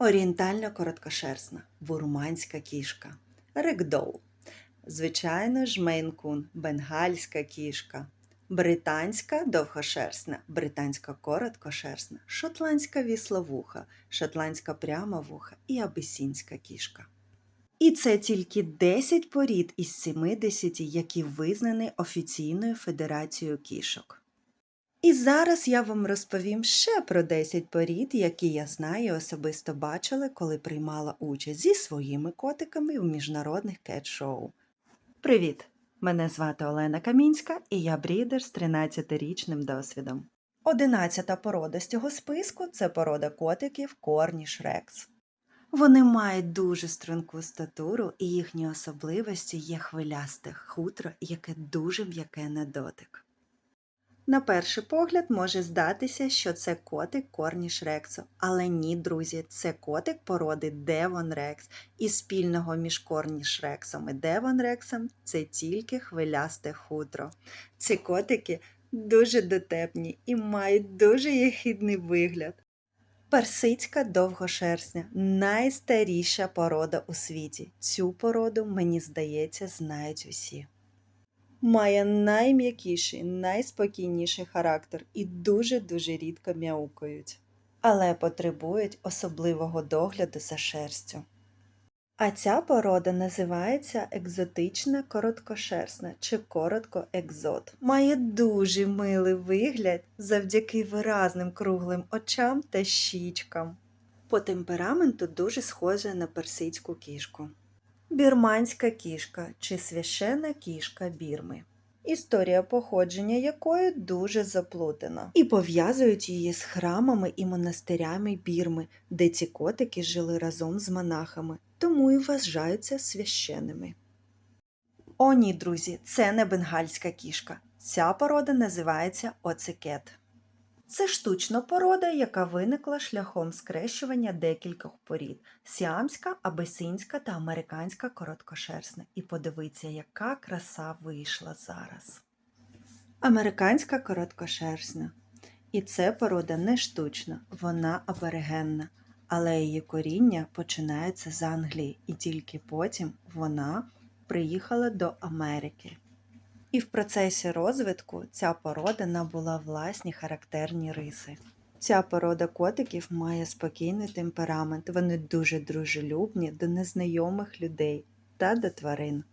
Орієнтальна короткошерстна, бурманська кішка, рекдол. Звичайно ж, мейн-кун, бенгальська кішка, британська довгошерстна, британська короткошерстна, шотландська вісловуха, шотландська прямовуха і абисінська кішка. І це тільки 10 порід із 70, які визнані офіційною федерацією кішок. І зараз я вам розповім ще про 10 порід, які я знаю і особисто бачила, коли приймала участь зі своїми котиками в міжнародних кет-шоу. Привіт! Мене звати Олена Камінська і я брідер з 13-річним досвідом. Одинадцята порода з цього списку це порода котиків Корніш Рекс. Вони мають дуже струнку статуру, і їхні особливості є хвилясте хутро, яке дуже м'яке на дотик. На перший погляд може здатися, що це котик Корніш Рексу, але ні, друзі, це котик породи Девон Рекс, і спільного між Корніш Рексом і Девон Рексом це тільки хвилясте хутро. Ці котики дуже дотепні і мають дуже єхидний вигляд. Персидська довгошерстня найстаріша порода у світі. Цю породу, мені здається, знають усі. Має найм'якіший, найспокійніший характер і дуже-дуже рідко мяукають, але потребують особливого догляду за шерстю. А ця порода називається екзотична короткошерстна чи коротко-екзот. Має дуже милий вигляд завдяки виразним круглим очам та щічкам. По темпераменту дуже схожа на персидську кішку. Бірманська кішка чи священна кішка Бірми. Історія походження якої дуже заплутана, і пов'язують її з храмами і монастирями Бірми, де ці котики жили разом з монахами, тому і вважаються священними. О, ні, друзі, це не бенгальська кішка. Ця порода називається оцикет. Це штучна порода, яка виникла шляхом скрещування декількох порід сіамська, абесинська та американська короткошерстна. І подивіться, яка краса вийшла зараз. Американська короткошерстна. І це порода не штучна, вона аборигенна, але її коріння починається з Англії, і тільки потім вона приїхала до Америки. І в процесі розвитку ця порода набула власні характерні риси. Ця порода котиків має спокійний темперамент, вони дуже дружелюбні до незнайомих людей та до тварин.